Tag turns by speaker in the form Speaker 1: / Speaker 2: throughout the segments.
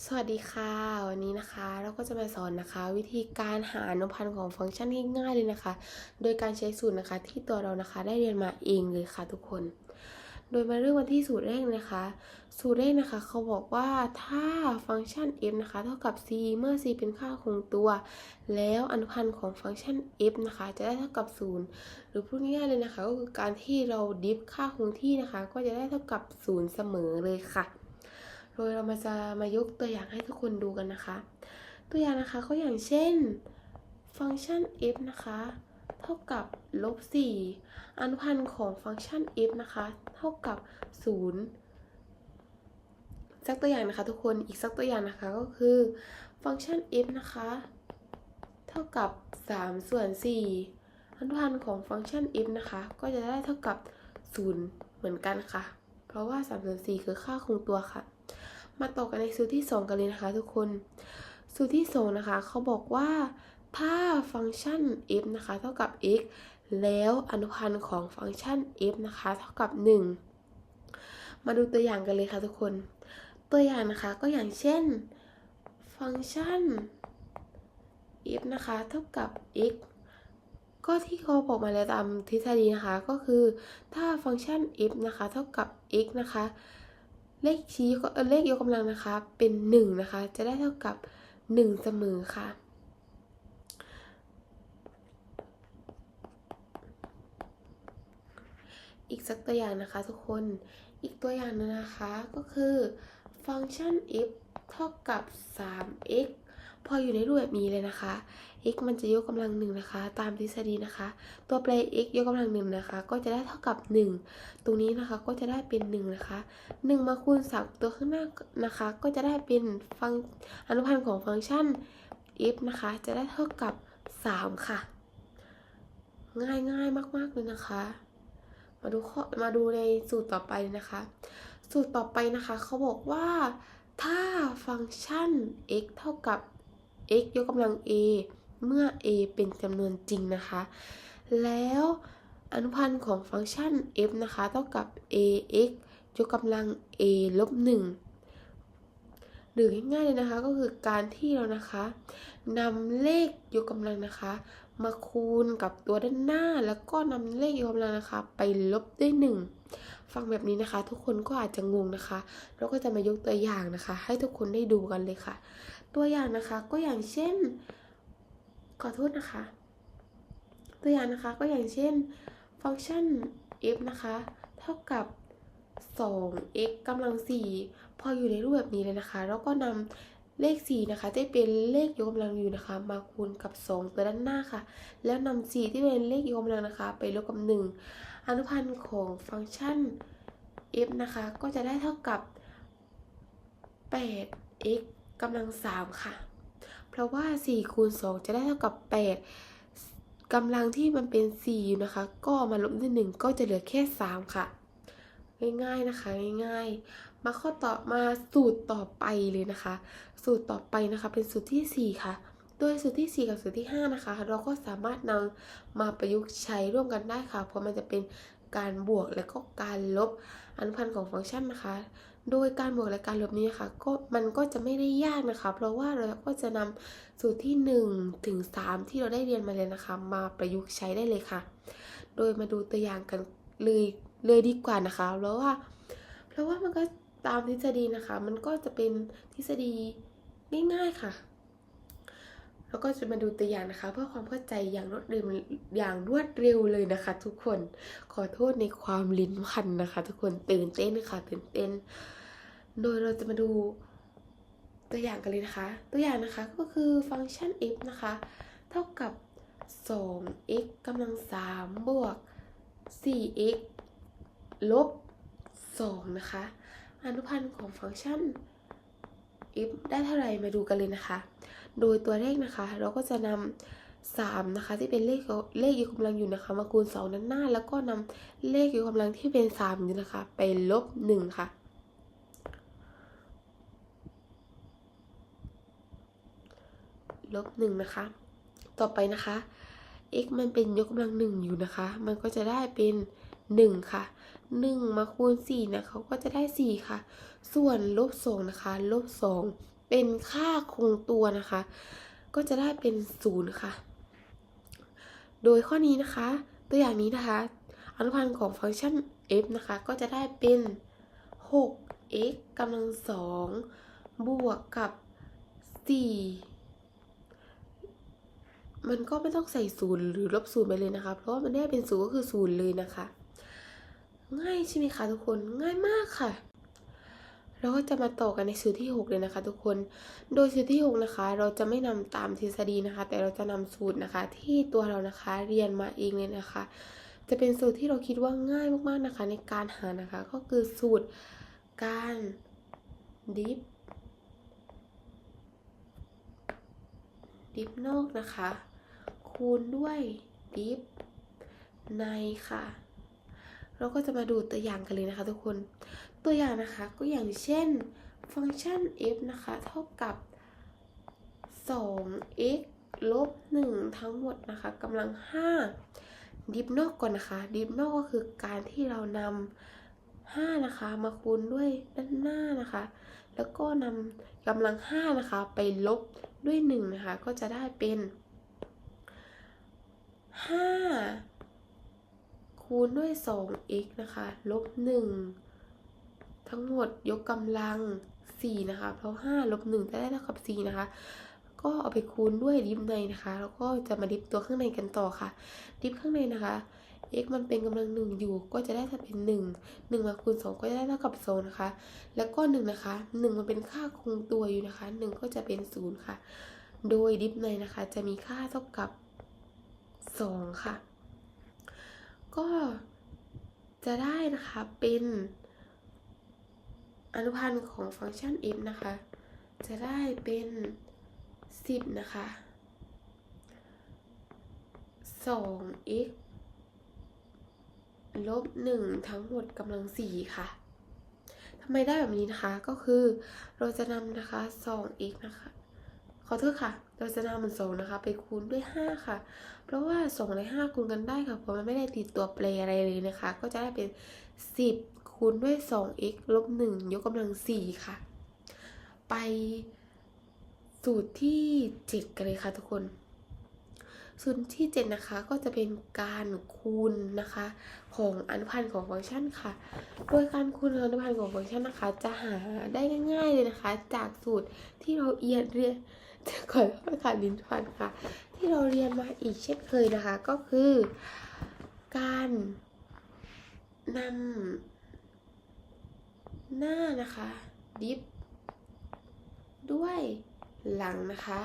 Speaker 1: สวัสดีค่ะ วันนี้นะคะเราก็จะมาสอนนะคะ วิธีการหาอนุพันธ์ของฟังก์ชันง่ายๆเลยนะคะ โดยการใช้สูตรนะคะที่ตัวเรานะคะได้เรียนมาเองเลยค่ะทุกคน โดยมาเริ่มกันที่สูตรแรกนะคะ สูตรแรกนะคะ เขาบอกว่าถ้าฟังก์ชัน f นะคะ เท่ากับ c เมื่อ c เป็นค่าคงตัว แล้วอนุพันธ์ของฟังก์ชัน f นะคะ จะได้เท่ากับ 0 หรือพูดง่ายๆเลยนะคะ ก็คือการที่เราดิฟค่าคงที่นะคะ ก็จะได้เท่ากับ 0 เสมอเลยค่ะ โดยเรามาจะมายกตัวอย่างให้ทุกคนดูกันนะคะ ตัวอย่างนะคะก็อย่างเช่นฟังก์ชัน f นะคะ เท่ากับลบ4อนุพันธ์ของฟังก์ชัน f นะคะ เท่ากับ 0 สักตัวอย่างนะคะทุกคนอีกสักตัวอย่างนะคะก็คือฟังก์ชัน f นะคะ เท่ากับ 3 ส่วน 4อนุพันธ์ของฟังก์ชัน f นะคะ ก็จะได้เท่ากับ 0 เหมือนกันค่ะ เพราะว่า3ส่วน4คือค่าคงตัวค่ะ มาต่อกันในสูตรที่ 2 กันเลยนะคะทุกคน สูตรที่ 2 นะคะเขาบอกว่าถ้าฟังก์ชัน f นะคะเท่ากับ x แล้วอนุพันธ์ของฟังก์ชัน f นะคะเท่ากับ 1 มาดูตัวอย่างกันเลยค่ะทุกคน ตัวอย่างนะคะก็อย่างเช่น ฟังก์ชัน f นะคะเท่ากับ x ก็ที่เขาบอกมาแล้วตามทฤษฎีนะคะก็คือ ถ้าฟังก์ชัน f นะคะเท่ากับ x นะคะ เลขชี้ก็เลขยกกำลังนะคะ เป็น1นะคะ จะได้เท่ากับ 1 เสมอค่ะ อีกสักตัวอย่างนะคะทุกคน อีกตัวอย่างหนึงนะคะก็คือ ฟังก์ชัน f เท่ากับ 3x พออยู่ในรูปแบบนี้เลยนะคะ x มันจะยกกำลังหนึ่งนะคะ ตามทฤษฎีนะคะ ตัวแปร x ยกกำลังหนึ่งนะคะ ก็จะได้เท่ากับ 1 ตรงนี้นะคะก็จะได้เป็น1นะคะ1มาคูณ3ตัวข้างหน้านะคะ ก็จะได้เป็นฟังอนุพันธ์ของฟังก์ชัน f นะคะ จะได้เท่ากับ 3 ค่ะ ง่ายง่ายมาก ๆ เลยนะคะ มาดูข้อมาดูในสูตรต่อไปนะคะ สูตรต่อไปนะคะเขาบอกว่าถ้าฟังก์ชัน x เท่ากับ x ยกกำลัง a เมื่อ a เป็นจำนวนจริงนะคะ แล้วอนุพันธ์ของฟังก์ชัน f นะคะ เท่ากับ ax ยกกำลัง a ลบ1หรือง่ายๆเลยนะคะก็คือการที่เรานะคะนำเลขยกกำลังนะคะ มาคูณกับตัวด้านหน้า แล้วก็นำเลขยกกำลังนะคะ ไปลบด้วย1ฟังแบบนี้นะคะ ทุกคนก็อาจจะงงนะคะ เราก็จะมายกตัวอย่างนะคะ ให้ทุกคนได้ดูกันเลยค่ะ ตัวอย่างนะคะก็อย่างเช่น ขอโทษนะคะ ตัวอย่างนะคะก็อย่างเช่นฟังก์ชัน f นะคะ เท่ากับ 2x กำลัง 4 พออยู่ในรูปแบบนี้เลยนะคะ แล้วก็นำเลข 4 นะคะ ที่เป็นเลขยกกำลังอยู่นะคะ มาคูณกับ 2 ตัวด้านหน้าค่ะ แล้วนำ4 ที่เป็นเลขยกกำลังนะคะ ไปลบกับ 1 อนุพันธ์ของฟังก์ชัน f นะคะ ก็จะได้เท่ากับ 8x กำลัง3ค่ะ เพราะว่า4คูณ2จะได้เท่ากับ 8กำลังที่มันเป็น 4 อยู่นะคะ ก็มาลบด้วย1ก็จะเหลือแค่ 3 ค่ะ ง่ายๆนะคะ ง่ายๆ มาข้อต่อมาสูตรต่อไปเลยนะคะ สูตรต่อไปนะคะ เป็นสูตรที่ 4 ค่ะโดยสูตรที่ 4 กับสูตรที่ 5 นะคะ เราก็สามารถนำมาประยุกต์ใช้ร่วมกันได้ค่ะ เพราะมันจะเป็นการบวกและก็การลบอนุพันธ์ของฟังก์ชันนะคะ โดยการบวกและการลบนี้นะคะก็มันก็จะไม่ได้ยากนะคะ เพราะว่าเราก็จะนำสูตรที่1ถึง3ที่เราได้เรียนมาเลยนะคะ มาประยุกต์ใช้ได้เลยค่ะ โดยมาดูตัวอย่างกันเลยเลยดีกว่านะคะ เพราะว่า เพราะว่ามันก็ตามทฤษฎีนะคะ มันก็จะเป็นทฤษฎีง่ายๆค่ะ แล้วก็จะมาดูตัวอย่างนะคะ เพื่อความเข้าใจอย่างรวดเร็วอย่างรวดเร็วเลยนะคะ ทุกคนขอโทษในความลิ้นพันนะคะ ทุกคนตื่นเต้นค่ะตื่นเต้น โดยเราจะมาดูตัวอย่างกันเลยนะคะ ตัวอย่างนะคะก็คือฟังก์ชัน f นะคะ เท่ากับ 2x กำลัง 3 บวก 4x ลบ 2 นะคะ อนุพันธ์ของฟังก์ชัน f ได้เท่าไหร่มาดูกันเลยนะคะ โดยตัวเลขนะคะ เราก็จะนำ3นะคะ ที่เป็นเลขเลขยกกำลังอยู่นะคะ มาคูณ2ด้นหน้า แล้วก็นำเลขยกกำลังที่เป็น 3 อยู่นะคะ ไปลบ 1 ค่ะ ลบ 1 นะคะ ต่อไปนะคะ x มันเป็นยกกำลัง 1 อยู่นะคะ มันก็จะได้เป็น 1 ค่ะ 1 มาคูณ4นะคะก็จะได้ 4 ค่ะ ส่วนลบ2นะคะลบ2 เป็นค่าคงตัวนะคะ ก็จะได้เป็นศูนย์ค่ะ โดยข้อนี้นะคะ ตัวอย่างนี้นะคะ อนุพันธ์ของฟังก์ชัน f นะคะ ก็จะได้เป็น 6x กำลังสองบวกกับ 4 มันก็ไม่ต้องใส่ศูนย์หรือลบศูนย์ไปเลยนะคะ เพราะว่ามันได้เป็นศูนย์ก็คือศูนย์เลยนะคะ ง่ายใช่ไหมคะทุกคนง่ายมากค่ะ เราก็จะมาต่อกันในสูตรที่ 6 เลยนะคะ ทุกคน โดยสูตรที่ 6 นะคะ เราจะไม่นำตามทฤษฎีนะคะ แต่เราจะนำสูตรนะคะ ที่ตัวเรานะคะเรียนมาเองเลยนะคะ จะเป็นสูตรที่เราคิดว่าง่ายมากๆนะคะ ในการหานะคะ ก็คือสูตรการดิฟดิฟนอกนะคะ คูณด้วยดิฟในค่ะ เราก็จะมาดูตัวอย่างกันเลยนะคะทุกคน ตัวอย่างนะคะก็อย่างเช่นฟังก์ชัน f นะคะเท่ากับ 2x ลบ 1 ทั้งหมดนะคะกำลัง 5 ดิฟนอกก่อนนะคะ ดิฟนอกก็คือการที่เรานำ5นะคะ มาคูณด้วยด้านหน้านะคะ แล้วก็นำกำลัง 5 นะคะ ไปลบด้วย 1 นะคะ ก็จะได้เป็น 5 คูณด้วย 2x นะคะ ลบ 1 ทั้งหมดยกกำลัง 4 นะคะ เพราะ 5 ลบ 1 จะได้เท่ากับ 4 นะคะ ก็เอาไปคูณด้วยดิฟในนะคะ แล้วก็จะมาดิฟตัวข้างในกันต่อค่ะ ดิฟข้างในนะคะ x มันเป็นกำลังหนึ่งอยู่ ก็จะได้ถ้าเป็น 1 1มาคูณ 2 ก็จะได้เท่ากับ2นะคะ แล้วก็ 1 นะคะ 1 มันเป็นค่าคงตัวอยู่นะคะ 1 ก็จะเป็น 0 ค่ะ โดยดิฟในนะคะ จะมีค่าเท่ากับ 2 ค่ะ ก็จะได้นะคะเป็นอนุพันธ์ของฟังก์ชัน f นะคะ จะได้เป็น 10 นะคะ 2x ลบ 1 ทั้งหมดกำลัง 4 ค่ะทำไมได้แบบนี้นะคะ ก็คือเราจะนำนะคะ 2x นะคะ ขอโทษค่ะ เราจะนำมัน2นะคะ ไปคูณด้วย 5 ค่ะ เพราะว่า2และ5คูณกันได้ค่ะเพราะมันไม่ได้ติดตัวแปรอะไรเลยนะคะ ก็จะได้เป็น 10 คูณด้วย 2x ลบ1ยกกำลัง 4 ค่ะ ไปสูตรที่ 7 กันเลยค่ะทุกคนสูตรที่ 7 นะคะก็จะเป็นการคูณนะคะ ของอนุพันธ์ของฟังก์ชันค่ะ โดยการคูณอนุพันธ์ของฟังก์ชันนะคะ จะหาได้ง่ายๆเลยนะคะ จากสูตรที่เราเอียนเรียน ก่อนไปค่ะลิ้นพันค่ะ ที่เราเรียนมาอีกเช่นเคยนะคะ ก็คือ การนำหน้านะคะ ดิฟด้วยหลังนะคะ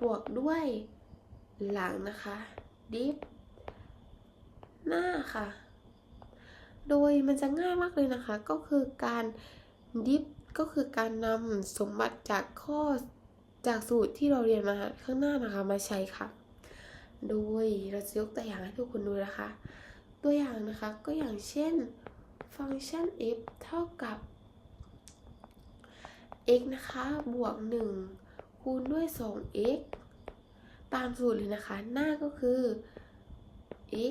Speaker 1: บวกด้วยหลังนะคะ ดิฟหน้าค่ะ โดยมันจะง่ายมากเลยนะคะ ก็คือการดิฟก็คือการนำสมบัติจากข้อ จากสูตรที่เราเรียนมาข้างหน้านะคะมาใช้ค่ะ โดยเราจะยกตัวอย่างให้ทุกคนดูนะคะ ตัวอย่างนะคะก็อย่างเช่นฟังก์ชัน f เท่ากับ x นะคะบวก 1 คูณด้วย 2x ตามสูตรเลยนะคะ หน้าก็คือ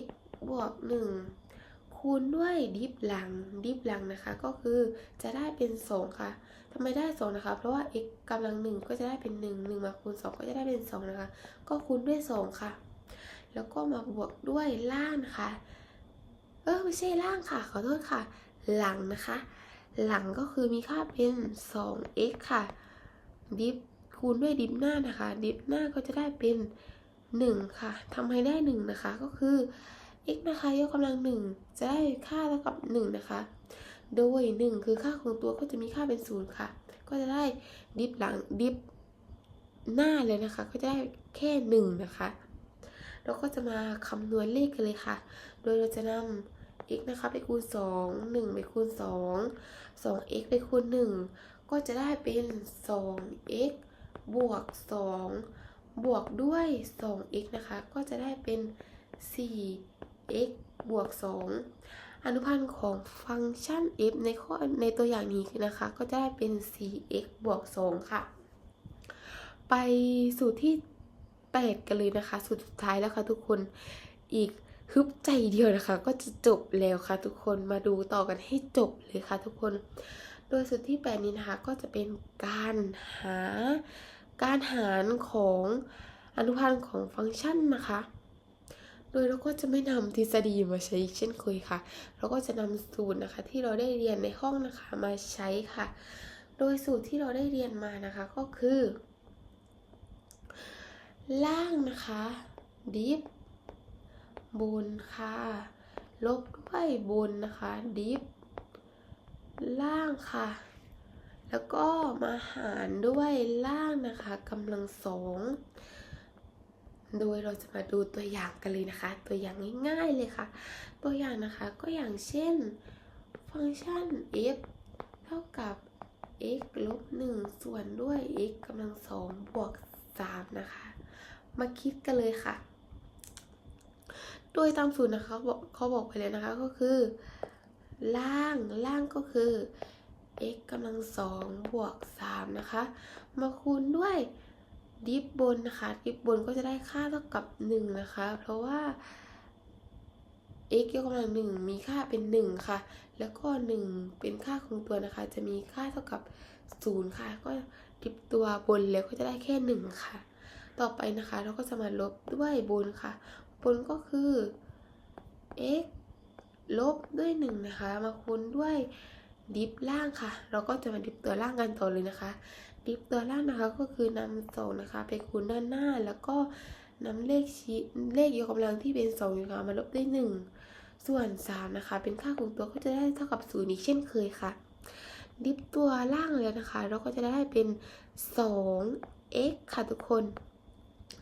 Speaker 1: x บวก 1 คูณด้วยดิฟหลังดิฟหลังนะคะ ก็คือจะได้เป็น 2 ค่ะ ทำไมได้2นะคะ เพราะว่า x กำลัง1ก็จะได้เป็น 1 1 มาคูณ 2 ก็จะได้เป็น 2 นะคะ ก็คูณด้วย 2 ค่ะ แล้วก็มาบวกด้วยล่างนะคะเออไม่ใช่ล่างค่ะ ขอโทษค่ะ หลังนะคะ หลังก็คือมีค่าเป็น 2x ค่ะ ดิฟคูณด้วยดิฟหน้านะคะ ดิฟหน้าก็จะได้เป็น 1 ค่ะทำให้ได้ 1 นะคะ ก็คือ x นะคะยกกำลัง 1 จะได้ค่าเท่ากับ 1 นะคะ โดย 1 คือค่าของตัวก็จะมีค่าเป็น0ค่ะ ก็จะได้ดิฟหลังดิฟหน้าเลยนะคะ ก็จะได้แค่1นะคะเราก็จะมาคำนวณเลขกันเลยค่ะ โดยเราจะนำ x นะคะไปคูณ 2 1 ไปคูณ 2 2x ไปคูณ 1 ก็จะได้เป็น 2x บวก 2 บวกด้วย 2x นะคะ ก็จะได้เป็น 4x บวก 2 อนุพันธ์ของฟังก์ชัน f ในข้อในตัวอย่างนี้นะคะ ก็จะได้เป็น 4x บวก 2 ค่ะ ไปสูตรที่ 8 กันเลยนะคะ สูตรสุดท้ายแล้วค่ะทุกคน อีกฮึบใจเดียวนะคะ ก็จะจบแล้วค่ะทุกคน มาดูต่อกันให้จบเลยค่ะทุกคน โดยสูตรที่ 8 นี้นะคะ ก็จะเป็นการหา การหารของอนุพันธ์ของฟังก์ชันนะคะ โดยเราก็จะไม่นำทฤษฎีมาใช้อีกเช่นเคยค่ะ เราก็จะนำสูตรนะคะที่เราได้เรียนในห้องนะคะมาใช้ค่ะ โดยสูตรที่เราได้เรียนมานะคะก็คือ ล่างนะคะดิฟบนค่ะ ลบด้วยบนนะคะดิฟล่างค่ะ แล้วก็มาหารด้วยล่างนะคะกำลังสอง โดยเราจะมาดูตัวอย่างกันเลยนะคะ ตัวอย่างง่ายๆเลยค่ะ ตัวอย่างนะคะก็อย่างเช่น ฟังก์ชัน f เท่ากับ x ลบ1ส่วนด้วย x กำลังสองบวก3นะคะ มาคิดกันเลยค่ะ โดยตามสูตรนะคะเขาบอกเขาบอกไปเลยนะคะก็คือ ล่างล่างก็คือ x กำลังสองบวก3นะคะ มาคูณด้วย ดิฟบนนะคะดิฟบนก็จะได้ค่าเท่ากับ 1 นะคะ เพราะว่า x ยกกำลังหนึ่งมีค่าเป็น 1 ค่ะ แล้วก็ 1 เป็นค่าคงตัวนะคะ จะมีค่าเท่ากับ 0 ค่ะ ก็ดิฟตัวบนแล้วก็จะได้แค่ 1 ค่ะ ต่อไปนะคะเราก็จะมาลบด้วยบนค่ะ บนก็คือ x ลบด้วย 1 นะคะ มาคูณด้วยดิฟล่างค่ะ เราก็จะมาดิฟตัวล่างกันต่อเลยนะคะ ดิฟตัวล่างนะคะก็คือนำสองนะคะ ไปคูณด้านหน้าแล้วก็นำเลขชี้เลขยกกำลังที่เป็น2อยู่ค่ะมาลบด้วย1ส่วน3นะคะ เป็นค่าคงตัวก็จะได้เท่ากับ0อีกเช่นเคยค่ะ ดิฟตัวล่างเลยนะคะ เราก็จะได้เป็น 2x ค่ะทุกคน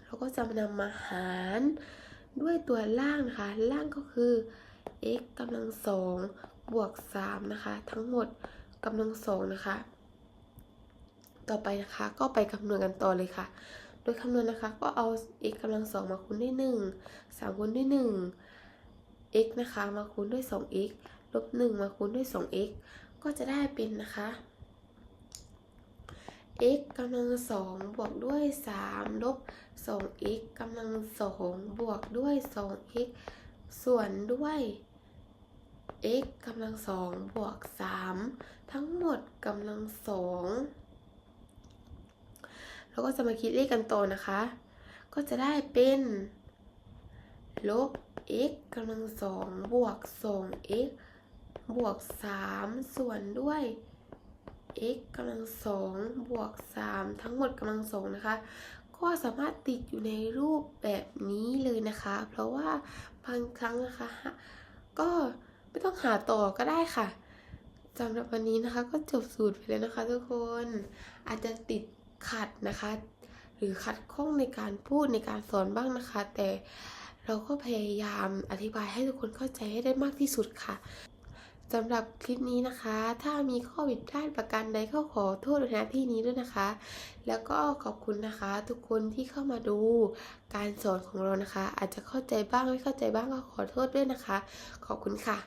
Speaker 1: เราก็จะนำมาหารด้วยตัวล่างนะคะ ล่างก็คือ x กำลังสองบวก3นะคะ ทั้งหมดกำลังสองนะคะ ต่อไปนะคะ ก็ไปคำนวณกันต่อเลยค่ะ โดยคำนวณนะคะก็เอา x กำลังสองมาคูณด้วย1 3คูณด้วย1 x นะคะมาคูณด้วย 2x ลบ1มาคูณด้วย 2x ก็จะได้เป็นนะคะ x กำลังสองบวกด้วย3ลบ 2x กำลังสองบวกด้วย 2x ส่วนด้วย x กำลังสองบวก3ทั้งหมดกำลังสอง เราก็จะมาคิดเลขกันต่อนะคะ ก็จะได้เป็นลบ x กำลังสองบวก 2x บวก3ส่วนด้วย x กำลังสองบวก3ทั้งหมดกำลังสองนะคะ ก็สามารถติดอยู่ในรูปแบบนี้เลยนะคะ เพราะว่าบางครั้งนะคะ ก็ไม่ต้องหาต่อก็ได้ค่ะสำหรับวันนี้นะคะก็จบสูตรไปแล้วนะคะทุกคน อาจจะติด ขัดนะคะ หรือขัดข้องในการพูดในการสอนบ้างนะคะ แต่เราก็พยายามอธิบายให้ทุกคนเข้าใจให้ได้มากที่สุดค่ะสำหรับคลิปนี้นะคะ ถ้ามีข้อผิดพลาดประการใดก็ขอโทษในที่นี้ด้วยนะคะ แล้วก็ขอบคุณนะคะ ทุกคนที่เข้ามาดูการสอนของเรานะคะ อาจจะเข้าใจบ้างไม่เข้าใจบ้างก็ขอโทษด้วยนะคะ ขอบคุณค่ะ